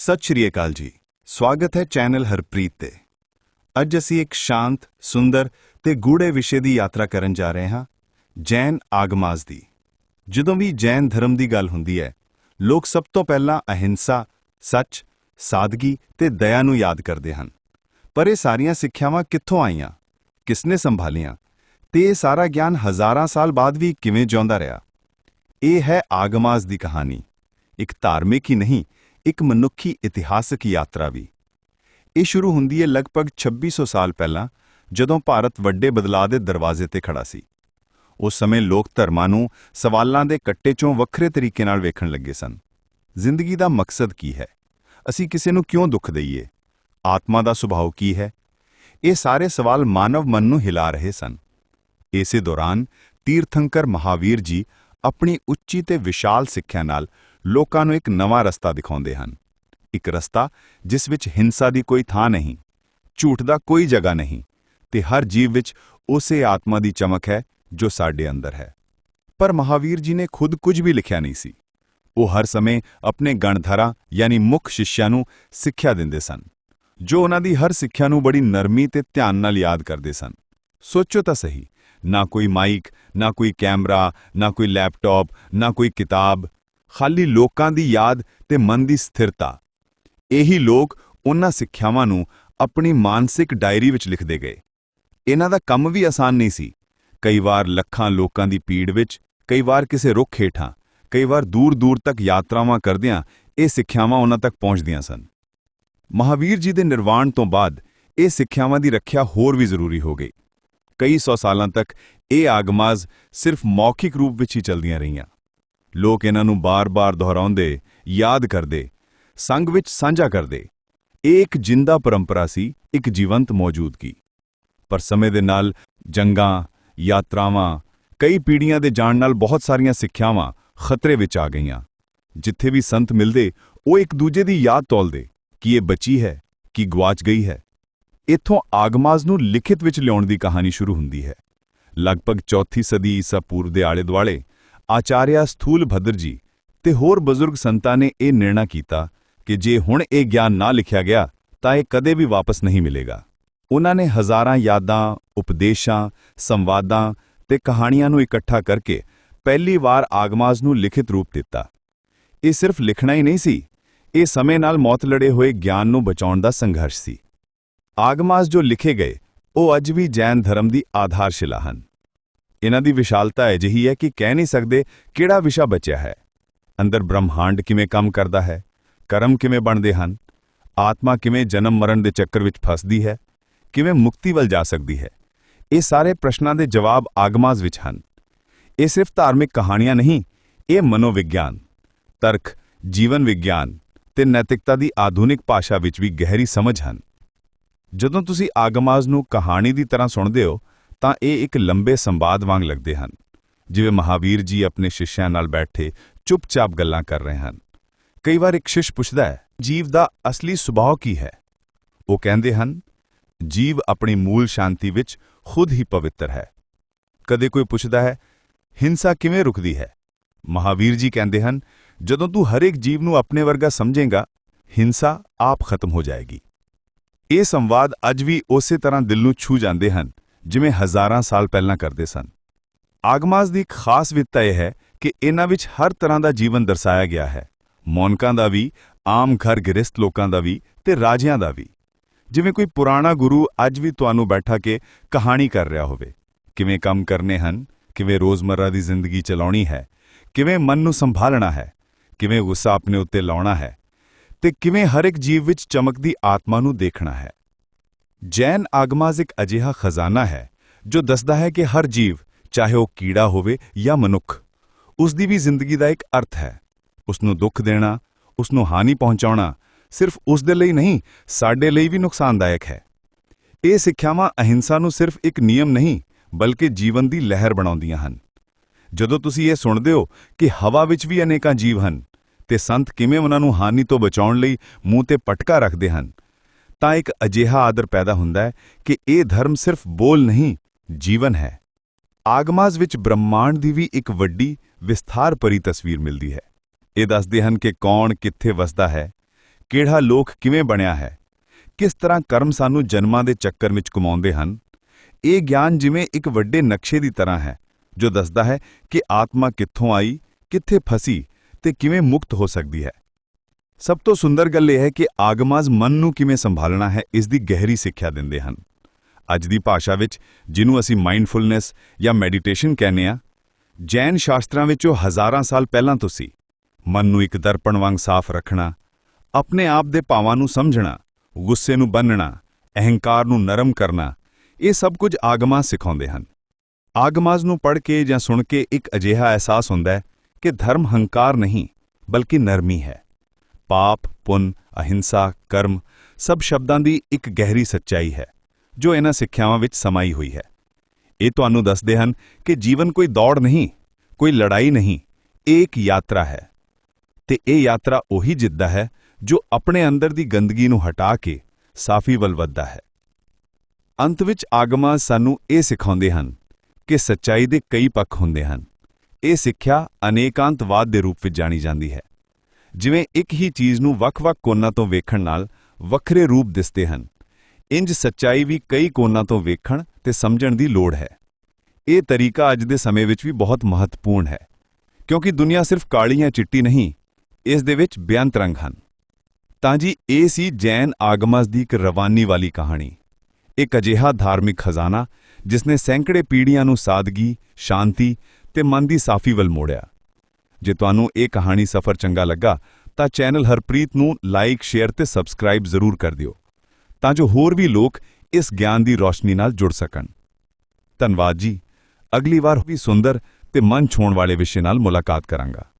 ਸਤਿ ਸ਼੍ਰੀ ਅਕਾਲ ਜੀ। ਸਵਾਗਤ ਹੈ ਚੈਨਲ ਹਰਪ੍ਰੀਤ ਤੇ। ਅੱਜ ਅਸੀਂ ਇੱਕ ਸ਼ਾਂਤ, ਸੁੰਦਰ ਤੇ ਗੂੜੇ ਵਿਸ਼ੇ ਦੀ ਯਾਤਰਾ ਕਰਨ ਜਾ ਰਹੇ ਹਾਂ, ਜੈਨ ਆਗਮਾਸ ਦੀ। ਜਦੋਂ ਵੀ ਜੈਨ ਧਰਮ ਦੀ ਗੱਲ ਹੁੰਦੀ ਹੈ, ਲੋਕ ਸਭ ਤੋਂ ਪਹਿਲਾਂ ਅਹਿੰਸਾ, ਸੱਚ, ਸਾਦਗੀ ਤੇ ਦਇਆ ਨੂੰ ਯਾਦ ਕਰਦੇ ਹਨ। ਪਰ ਇਹ ਸਾਰੀਆਂ ਸਿੱਖਿਆਵਾਂ ਕਿੱਥੋਂ ਆਈਆਂ, ਕਿਸਨੇ ਸੰਭਾਲੀਆਂ ਤੇ ਇਹ ਸਾਰਾ ਗਿਆਨ ਹਜ਼ਾਰਾਂ ਸਾਲ ਬਾਅਦ ਵੀ ਕਿਵੇਂ ਜਿਉਂਦਾ ਰਿਹਾ? ਇਹ ਹੈ ਆਗਮਾਸ ਦੀ ਕਹਾਣੀ। ਇੱਕ ਧਾਰਮਿਕ ਹੀ ਨਹੀਂ ਇੱਕ ਮਨੁੱਖੀ ਇਤਿਹਾਸਕ ਯਾਤਰਾ ਵੀ। ਇਹ ਸ਼ੁਰੂ ਹੁੰਦੀ ਹੈ ਲਗਭਗ 2600 ਸਾਲ ਪਹਿਲਾਂ, ਜਦੋਂ ਭਾਰਤ ਵੱਡੇ ਬਦਲਾਅ ਦੇ ਦਰਵਾਜ਼ੇ ਤੇ ਖੜਾ ਸੀ। ਉਸ ਸਮੇਂ ਲੋਕ ਧਰਮਾਂ ਨੂੰ ਸਵਾਲਾਂ ਦੇ ਕੱਟੇ ਚੋਂ ਵੱਖਰੇ ਤਰੀਕੇ ਨਾਲ ਵੇਖਣ ਲੱਗੇ ਸਨ। ਜ਼ਿੰਦਗੀ ਦਾ ਮਕਸਦ ਕੀ ਹੈ? ਅਸੀਂ ਕਿਸੇ ਨੂੰ ਕਿਉਂ ਦੁੱਖ ਦਈਏ? ਆਤਮਾ ਦਾ ਸੁਭਾਅ ਕੀ ਹੈ? ਇਹ ਸਾਰੇ ਸਵਾਲ ਮਾਨਵ ਮਨ ਨੂੰ ਹਿਲਾ ਰਹੇ ਸਨ। ਇਸੇ ਦੌਰਾਨ ਤੀਰਥੰਕਰ ਮਹਾਵੀਰ ਜੀ ਆਪਣੀ ਉੱਚੀ ਤੇ ਵਿਸ਼ਾਲ ਸਿੱਖਿਆ ਨਾਲ ਲੋਕਾਂ ਨੂੰ ਇੱਕ ਨਵਾਂ ਰਸਤਾ ਦਿਖਾਉਂਦੇ ਹਨ। ਇੱਕ ਰਸਤਾ ਜਿਸ ਵਿੱਚ ਹਿੰਸਾ ਦੀ ਕੋਈ ਥਾਂ ਨਹੀਂ, ਝੂਠ ਦਾ ਕੋਈ ਜਗ੍ਹਾ ਨਹੀਂ ਤੇ ਹਰ ਜੀਵ ਵਿੱਚ ਉਸੇ ਆਤਮਾ ਦੀ ਚਮਕ ਹੈ ਜੋ ਸਾਡੇ ਅੰਦਰ ਹੈ। ਪਰ ਮਹਾਵੀਰ ਜੀ ਨੇ ਖੁਦ ਕੁਝ ਵੀ ਲਿਖਿਆ ਨਹੀਂ ਸੀ। ਉਹ ਹਰ ਸਮੇਂ ਆਪਣੇ ਗਣਧਰਾ ਯਾਨੀ ਮੁੱਖ ਸ਼ਿਸ਼ਿਆਂ ਨੂੰ ਸਿੱਖਿਆ ਦਿੰਦੇ ਸਨ, ਜੋ ਉਹਨਾਂ ਦੀ ਹਰ ਸਿੱਖਿਆ ਨੂੰ ਬੜੀ ਨਰਮੀ ਤੇ ਧਿਆਨ ਨਾਲ ਯਾਦ ਕਰਦੇ ਸਨ। ਸੋਚੋ ਤਾਂ ਸਹੀ, ਨਾ ਕੋਈ ਮਾਈਕ, ਨਾ ਕੋਈ ਕੈਮਰਾ, ਨਾ ਕੋਈ ਲੈਪਟਾਪ, ਨਾ ਕੋਈ ਕਿਤਾਬ ਖਾਲੀ ਲੋਕਾਂ ਦੀ ਯਾਦ ਤੇ ਮਨ ਦੀ ਸਥਿਰਤਾ। ਇਹੀ ਲੋਕ ਉਹਨਾਂ ਸਿੱਖਿਆਵਾਂ ਨੂੰ ਆਪਣੀ ਮਾਨਸਿਕ ਡਾਇਰੀ ਵਿੱਚ ਲਿਖਦੇ ਗਏ। ਇਹਨਾਂ ਦਾ ਕੰਮ ਵੀ ਆਸਾਨ ਨਹੀਂ ਸੀ। ਕਈ ਵਾਰ ਲੱਖਾਂ ਲੋਕਾਂ ਦੀ ਪੀੜ ਵਿੱਚ, ਕਈ ਵਾਰ ਕਿਸੇ ਰੁੱਖ ਹੇਠਾਂ, ਕਈ ਵਾਰ ਦੂਰ-ਦੂਰ ਤੱਕ ਯਾਤਰਾਵਾਂ ਕਰਦਿਆਂ ਇਹ ਸਿੱਖਿਆਵਾਂ ਉਹਨਾਂ ਤੱਕ ਪਹੁੰਚਦੀਆਂ ਸਨ। ਮਹਾਵੀਰ ਜੀ ਦੇ ਨਿਰਵਾਣ ਤੋਂ ਬਾਅਦ ਇਹ ਸਿੱਖਿਆਵਾਂ ਦੀ ਰੱਖਿਆ ਹੋਰ ਵੀ ਜ਼ਰੂਰੀ ਹੋ ਗਈ। ਕਈ ਸੌ ਸਾਲਾਂ ਤੱਕ ਇਹ ਆਗਮਾਜ਼ ਸਿਰਫ ਮੌਖਿਕ ਰੂਪ ਵਿੱਚ ਹੀ ਚਲਦੀਆਂ ਰਹੀਆਂ। ਲੋਕ ਇਹਨਾਂ ਨੂੰ ਬਾਰ-ਬਾਰ ਦੁਹਰਾਉਂਦੇ, ਯਾਦ ਕਰਦੇ, ਸੰਗ ਵਿੱਚ ਸਾਂਝਾ ਕਰਦੇ। ਇਹ ਇੱਕ ਜਿੰਦਾ ਪਰੰਪਰਾ ਸੀ, ਇੱਕ ਜੀਵੰਤ ਮੌਜੂਦਗੀ। ਪਰ ਸਮੇਂ ਦੇ ਨਾਲ ਜੰਗਾਂ, ਯਾਤਰਾਵਾਂ, ਕਈ ਪੀੜ੍ਹੀਆਂ ਦੇ ਜਾਣ ਨਾਲ ਬਹੁਤ ਸਾਰੀਆਂ ਸਿੱਖਿਆਵਾਂ ਖਤਰੇ ਵਿੱਚ ਆ ਗਈਆਂ। ਜਿੱਥੇ ਵੀ ਸੰਤ ਮਿਲਦੇ, ਉਹ ਇੱਕ ਦੂਜੇ ਦੀ ਯਾਦ ਤੋਲਦੇ ਕਿ ਇਹ ਬਚੀ ਹੈ, ਕਿ ਗਵਾਚ ਗਈ ਹੈ। ਇੱਥੋਂ ਆਗਮਾਜ਼ ਨੂੰ ਲਿਖਿਤ ਵਿੱਚ ਲਿਆਉਣ ਦੀ ਕਹਾਣੀ ਸ਼ੁਰੂ ਹੁੰਦੀ ਹੈ। ਲਗਭਗ ਚੌਥੀ ਸਦੀ ਈਸਾ ਪੂਰਵ ਦੇ ਆਲੇ-ਦੁਆਲੇ ਆਚਾਰਿਆ ਸਥੂਲ ਭਦਰ ਜੀ ਤੇ ਹੋਰ ਬਜ਼ੁਰਗ ਸੰਤਾਂ ਨੇ ਇਹ ਨਿਰਣਾ ਕੀਤਾ ਕਿ ਜੇ ਹੁਣ ਇਹ ਗਿਆਨ ਨਾ ਲਿਖਿਆ ਗਿਆ, ਤਾਂ ਇਹ ਕਦੇ ਵੀ ਵਾਪਸ ਨਹੀਂ ਮਿਲੇਗਾ। ਉਹਨਾਂ ਨੇ ਹਜ਼ਾਰਾਂ ਯਾਦਾਂ, ਉਪਦੇਸ਼ਾਂ, ਸੰਵਾਦਾਂ ਤੇ ਕਹਾਣੀਆਂ ਨੂੰ ਇਕੱਠਾ ਕਰਕੇ ਪਹਿਲੀ ਵਾਰ ਆਗਮਾਜ਼ ਨੂੰ ਲਿਖਿਤ ਰੂਪ ਦਿੱਤਾ। ਇਹ ਸਿਰਫ ਲਿਖਣਾ ਹੀ ਨਹੀਂ ਸੀ, ਇਹ ਸਮੇਂ ਨਾਲ ਮੌਤ ਲੜੇ ਹੋਏ ਗਿਆਨ ਨੂੰ ਬਚਾਉਣ ਦਾ ਸੰਘਰਸ਼ ਸੀ। ਆਗਮਾਜ਼ ਜੋ ਲਿਖੇ ਗਏ, ਉਹ ਅੱਜ ਵੀ ਜੈਨ ਧਰਮ ਦੀ ਆਧਾਰਸ਼ਿਲਾ ਹਨ। ਇਹਨਾਂ ਦੀ ਵਿਸ਼ਾਲਤਾ ਅਜਿਹੀ ਹੈ ਕਿ ਕਹਿ ਨਹੀਂ ਸਕਦੇ ਕਿਹੜਾ ਵਿਸ਼ਾ ਬਚਿਆ ਹੈ। ਅੰਦਰ ਬ੍ਰਹਮਾਂਡ ਕਿਵੇਂ ਕੰਮ ਕਰਦਾ ਹੈ, ਕਰਮ ਕਿਵੇਂ ਬਣਦੇ ਹਨ, ਆਤਮਾ ਕਿਵੇਂ ਜਨਮ ਮਰਨ ਦੇ ਚੱਕਰ ਵਿੱਚ ਫਸਦੀ ਹੈ, ਕਿਵੇਂ ਮੁਕਤੀ ਵੱਲ ਜਾ ਸਕਦੀ ਹੈ, ਇਹ ਸਾਰੇ ਪ੍ਰਸ਼ਨਾਂ ਦੇ ਜਵਾਬ ਆਗਮਾਜ਼ ਵਿੱਚ ਹਨ। ਇਹ ਸਿਰਫ ਧਾਰਮਿਕ ਕਹਾਣੀਆਂ ਨਹੀਂ, ਇਹ ਮਨੋਵਿਗਿਆਨ, ਤਰਕ, ਜੀਵਨ ਵਿਗਿਆਨ ਤੇ ਨੈਤਿਕਤਾ ਦੀ ਆਧੁਨਿਕ ਭਾਸ਼ਾ ਵਿੱਚ ਵੀ ਗਹਿਰੀ ਸਮਝ ਹਨ। ਜਦੋਂ ਤੁਸੀਂ ਆਗਮਾਜ਼ ਨੂੰ ਕਹਾਣੀ ਦੀ ਤਰ੍ਹਾਂ ਸੁਣਦੇ ਹੋ ਤਾਂ ਇਹ ਇੱਕ ਲੰਬੇ ਸੰਵਾਦ ਵਾਂਗ ਲੱਗਦੇ ਹਨ। ਜਿਵੇਂ ਮਹਾਵੀਰ ਜੀ ਆਪਣੇ ਸ਼ਿਸ਼ਿਆਂ ਨਾਲ ਬੈਠੇ ਚੁੱਪਚਾਪ ਗੱਲਾਂ ਕਰ ਰਹੇ ਹਨ। ਕਈ ਵਾਰ ਇੱਕ ਸ਼ਿਸ਼ ਪੁੱਛਦਾ ਹੈ, ਜੀਵ ਦਾ ਅਸਲੀ ਸੁਭਾਅ ਕੀ ਹੈ? ਉਹ ਕਹਿੰਦੇ ਹਨ, ਜੀਵ ਆਪਣੀ ਮੂਲ ਸ਼ਾਂਤੀ ਵਿੱਚ ਖੁਦ ਹੀ ਪਵਿੱਤਰ ਹੈ। ਕਦੇ ਕੋਈ ਪੁੱਛਦਾ ਹੈ, ਹਿੰਸਾ ਕਿਵੇਂ ਰੁਕਦੀ ਹੈ? ਮਹਾਵੀਰ ਜੀ ਕਹਿੰਦੇ ਹਨ, ਜਦੋਂ ਤੂੰ ਹਰੇਕ ਜੀਵ ਨੂੰ ਆਪਣੇ ਵਰਗਾ ਸਮਝੇਗਾ, ਹਿੰਸਾ ਆਪ ਖਤਮ ਹੋ ਜਾਏਗੀ। ਇਹ ਸੰਵਾਦ ਅੱਜ ਵੀ ਉਸੇ ਤਰ੍ਹਾਂ ਦਿਲ ਨੂੰ ਛੂ ਜਾਂਦੇ ਹਨ ਜਿਵੇਂ ਹਜ਼ਾਰਾਂ ਸਾਲ ਪਹਿਲਾਂ ਕਰਦੇ ਸਨ। ਆਗਮਾਜ਼ ਦੀ ਇੱਕ ਖਾਸ ਵਿਧਤਾ ਇਹ ਹੈ ਕਿ ਇਹਨਾਂ ਵਿੱਚ ਹਰ ਤਰ੍ਹਾਂ ਦਾ ਜੀਵਨ ਦਰਸਾਇਆ ਗਿਆ ਹੈ। ਮੌਨਕਾਂ ਦਾ ਵੀ, ਆਮ ਘਰ ਗ੍ਰਸਤ ਲੋਕਾਂ ਦਾ ਵੀ ਤੇ ਰਾਜਿਆਂ ਦਾ ਵੀ। ਜਿਵੇਂ ਕੋਈ ਪੁਰਾਣਾ ਗੁਰੂ ਅੱਜ ਵੀ ਤੁਹਾਨੂੰ ਬੈਠਾ ਕੇ ਕਹਾਣੀ ਕਰ ਰਿਹਾ ਹੋਵੇ। ਕਿਵੇਂ ਕੰਮ ਕਰਨੇ ਹਨ, ਕਿਵੇਂ ਰੋਜ਼ਮਰਰਾ ਦੀ ਜ਼ਿੰਦਗੀ ਚਲਾਉਣੀ ਹੈ, ਕਿਵੇਂ ਮਨ ਨੂੰ ਸੰਭਾਲਣਾ ਹੈ, ਕਿਵੇਂ ਗੁੱਸਾ ਆਪਣੇ ਉੱਤੇ ਲਾਉਣਾ ਹੈ ਤੇ ਕਿਵੇਂ ਹਰ ਇੱਕ ਜੀਵ ਵਿੱਚ ਚਮਕਦੀ ਆਤਮਾ ਨੂੰ ਦੇਖਣਾ ਹੈ। ਜੈਨ ਆਗਮਾਜ਼ ਇੱਕ ਅਜਿਹਾ ਖਜ਼ਾਨਾ ਹੈ, ਜੋ ਦੱਸਦਾ ਹੈ ਕਿ ਹਰ ਜੀਵ, ਚਾਹੇ ਉਹ ਕੀੜਾ ਹੋਵੇ ਜਾਂ ਮਨੁੱਖ ਉਸ ਦੀ ਵੀ ਜ਼ਿੰਦਗੀ ਦਾ ਇੱਕ ਅਰਥ ਹੈ। ਉਸ ਨੂੰ ਦੁੱਖ ਦੇਣਾ ਉਸ ਨੂੰ ਹਾਨੀ ਪਹੁੰਚਾਉਣਾ ਸਿਰਫ ਉਸ ਦੇ ਲਈ ਨਹੀਂ, ਸਾਡੇ ਲਈ ਵੀ ਨੁਕਸਾਨਦਾਇਕ ਹੈ। ਇਹ ਸਿੱਖਿਆਵਾਂ ਅਹਿੰਸਾ ਨੂੰ ਸਿਰਫ ਇੱਕ ਨਿਯਮ ਨਹੀਂ, ਬਲਕਿ ਜੀਵਨ ਦੀ ਲਹਿਰ ਬਣਾਉਂਦੀਆਂ ਹਨ। ਜਦੋਂ ਤੁਸੀਂ ਇਹ ਸੁਣਦੇ ਹੋ ਕਿ ਹਵਾ ਵਿੱਚ ਵੀ ਅਨੇਕਾਂ ਜੀਵ ਹਨ, ਤੇ ਸੰਤ ਕਿਵੇਂ ਉਹਨਾਂ ਨੂੰ ਹਾਨੀ ਤੋਂ ਬਚਾਉਣ ਲਈ ਮੂੰਹ ਤੇ ਪਟਕਾ ਰੱਖਦੇ ਹਨ ਤਾਂ ਇੱਕ ਅਜਿਹਾ ਆਦਰ ਪੈਦਾ ਹੁੰਦਾ ਹੈ ਕਿ ਇਹ ਧਰਮ ਸਿਰਫ ਬੋਲ ਨਹੀਂ, ਜੀਵਨ ਹੈ। ਆਗਮਾਜ਼ ਵਿੱਚ ਬ੍ਰਹਮਾਂਡ ਦੀ ਵੀ ਇੱਕ ਵੱਡੀ, ਵਿਸਥਾਰ ਭਰੀ ਤਸਵੀਰ ਮਿਲਦੀ ਹੈ। ਇਹ ਦੱਸਦੇ ਹਨ ਕਿ ਕੌਣ ਕਿੱਥੇ ਵਸਦਾ ਹੈ, ਕਿਹੜਾ ਲੋਕ ਕਿਵੇਂ ਬਣਿਆ ਹੈ, ਕਿਸ ਤਰ੍ਹਾਂ ਕਰਮ ਸਾਨੂੰ ਜਨਮਾਂ ਦੇ ਚੱਕਰ ਵਿੱਚ ਘੁਮਾਉਂਦੇ ਹਨ। ਇਹ ਗਿਆਨ ਜਿਵੇਂ ਇੱਕ ਵੱਡੇ ਨਕਸ਼ੇ ਦੀ ਤਰ੍ਹਾਂ ਹੈ, ਜੋ ਦੱਸਦਾ ਹੈ ਕਿ ਆਤਮਾ ਕਿੱਥੋਂ ਆਈ, ਕਿੱਥੇ ਫਸੀ ਤੇ ਕਿਵੇਂ ਮੁਕਤ ਹੋ ਸਕਦੀ ਹੈ। ਸਭ ਤੋਂ ਸੁੰਦਰ ਗੱਲ ਇਹ ਹੈ ਕਿ ਆਗਮਾਜ਼ ਮਨ ਨੂੰ ਕਿਵੇਂ ਸੰਭਾਲਣਾ ਹੈ, ਇਸ ਦੀ ਗਹਿਰੀ ਸਿੱਖਿਆ ਦਿੰਦੇ ਹਨ। ਅੱਜ ਦੀ ਭਾਸ਼ਾ ਵਿੱਚ ਜਿਹਨੂੰ ਅਸੀਂ ਮਾਈਂਡਫੁਲਨੈਸ ਜਾਂ ਮੈਡੀਟੇਸ਼ਨ ਕਹਿੰਦੇ ਆ ਜੈਨ ਸ਼ਾਸਤਰਾਂ ਵਿੱਚ ਉਹ ਹਜ਼ਾਰਾਂ ਸਾਲ ਪਹਿਲਾਂ ਤੋਂ ਸੀ। ਮਨ ਨੂੰ ਇੱਕ ਦਰਪਣ ਵਾਂਗ ਸਾਫ਼ ਰੱਖਣਾ, ਆਪਣੇ ਆਪ ਦੇ ਭਾਵਾਂ ਨੂੰ ਸਮਝਣਾ, ਗੁੱਸੇ ਨੂੰ ਬੰਨਣਾ, ਅਹੰਕਾਰ ਨੂੰ ਨਰਮ ਕਰਨਾ, ਇਹ ਸਭ ਕੁਝ ਆਗਮਾਜ਼ ਸਿਖਾਉਂਦੇ ਹਨ। ਆਗਮਾਜ਼ ਨੂੰ ਪੜ੍ਹ ਕੇ ਜਾਂ ਸੁਣ ਕੇ ਇੱਕ ਅਜਿਹਾ ਅਹਿਸਾਸ ਹੁੰਦਾ ਹੈ ਕਿ ਧਰਮ ਹੰਕਾਰ ਨਹੀਂ, ਬਲਕਿ ਨਰਮੀ ਹੈ। ਪਾਪ, ਪੁੰਨ, ਅਹਿੰਸਾ, ਕਰਮ ਸਭ ਸ਼ਬਦਾਂ ਦੀ ਇੱਕ ਗਹਿਰੀ ਸੱਚਾਈ ਹੈ, ਜੋ ਇਹਨਾਂ ਸਿੱਖਿਆਵਾਂ ਵਿੱਚ ਸਮਾਈ ਹੋਈ ਹੈ। ਇਹ ਤੁਹਾਨੂੰ ਦੱਸਦੇ ਹਨ ਕਿ ਜੀਵਨ ਕੋਈ ਦੌੜ ਨਹੀਂ, ਕੋਈ ਲੜਾਈ ਨਹੀਂ ਇਹ ਇੱਕ ਯਾਤਰਾ ਹੈ। ਤੇ ਇਹ ਯਾਤਰਾ ਉਹੀ ਜਿੱਦਾ ਹੈ, ਜੋ ਆਪਣੇ ਅੰਦਰ ਦੀ ਗੰਦਗੀ ਨੂੰ ਹਟਾ ਕੇ ਸਾਫੀ ਵੱਲ ਵੱਧਦਾ ਹੈ। ਅੰਤ ਵਿੱਚ ਆਗਮਾ ਸਾਨੂੰ ਇਹ ਸਿਖਾਉਂਦੇ ਹਨ ਕਿ ਸੱਚਾਈ ਦੇ ਕਈ ਪੱਖ ਹੁੰਦੇ ਹਨ। ਇਹ ਸਿੱਖਿਆ ਅਨੇਕਾਂਤਵਾਦ ਦੇ ਰੂਪ ਵਿੱਚ ਜਾਣੀ ਜਾਂਦੀ ਹੈ। ਜਿਵੇਂ ਇੱਕ ਹੀ ਚੀਜ਼ ਨੂੰ ਵੱਖ-ਵੱਖ ਕੋਣਾਂ ਤੋਂ ਵੇਖਣ ਨਾਲ ਵੱਖਰੇ ਰੂਪ ਦਿਸਦੇ ਹਨ। ਇੰਜ ਸੱਚਾਈ ਵੀ ਕਈ ਕੋਣਾਂ ਤੋਂ ਵੇਖਣ ਤੇ ਸਮਝਣ ਦੀ ਲੋੜ ਹੈ। ਇਹ ਤਰੀਕਾ ਅੱਜ ਦੇ ਸਮੇਂ ਵਿੱਚ ਵੀ ਬਹੁਤ ਮਹੱਤਵਪੂਰਨ ਹੈ। ਕਿਉਂਕਿ ਦੁਨੀਆ ਸਿਰਫ ਕਾਲੀ ਜਾਂ ਚਿੱਟੀ ਨਹੀਂ, ਇਸ ਦੇ ਵਿੱਚ ਬੇਅੰਤ ਰੰਗ ਹਨ। ਤਾਂ ਜੀ, ਇਹ ਸੀ ਜੈਨ ਆਗਮਸ ਦੀ ਇੱਕ ਰਵਾਨੀ ਵਾਲੀ ਕਹਾਣੀ। ਇੱਕ ਅਜਿਹਾ ਧਾਰਮਿਕ ਖਜ਼ਾਨਾ ਜਿਸ ਨੇ ਸੈਂਕੜੇ ਪੀੜ੍ਹੀਆਂ ਨੂੰ ਸਾਦਗੀ, ਸ਼ਾਂਤੀ ਤੇ ਮਨ ਦੀ ਸਾਫੀ ਵੱਲ ਮੋੜਿਆ। ਜੇ ਤੁਹਾਨੂੰ ਇਹ ਕਹਾਣੀ ਸਫ਼ਰ ਚੰਗਾ ਲੱਗਾ, ਤਾਂ ਚੈਨਲ ਹਰਪ੍ਰੀਤ ਨੂੰ ਲਾਈਕ, ਸ਼ੇਅਰ ਤੇ ਸਬਸਕ੍ਰਾਈਬ ਜ਼ਰੂਰ ਕਰ ਦਿਓ, ਤਾਂ ਜੋ ਹੋਰ ਵੀ ਲੋਕ ਇਸ ਗਿਆਨ ਦੀ ਰੋਸ਼ਨੀ ਨਾਲ ਜੁੜ ਸਕਣ। ਧੰਨਵਾਦ ਜੀ। ਅਗਲੀ ਵਾਰ ਵੀ ਸੁੰਦਰ ਤੇ ਮਨ ਛੋਣ ਵਾਲੇ ਵਿਸ਼ੇ ਨਾਲ ਮੁਲਾਕਾਤ ਕਰਾਂਗਾ।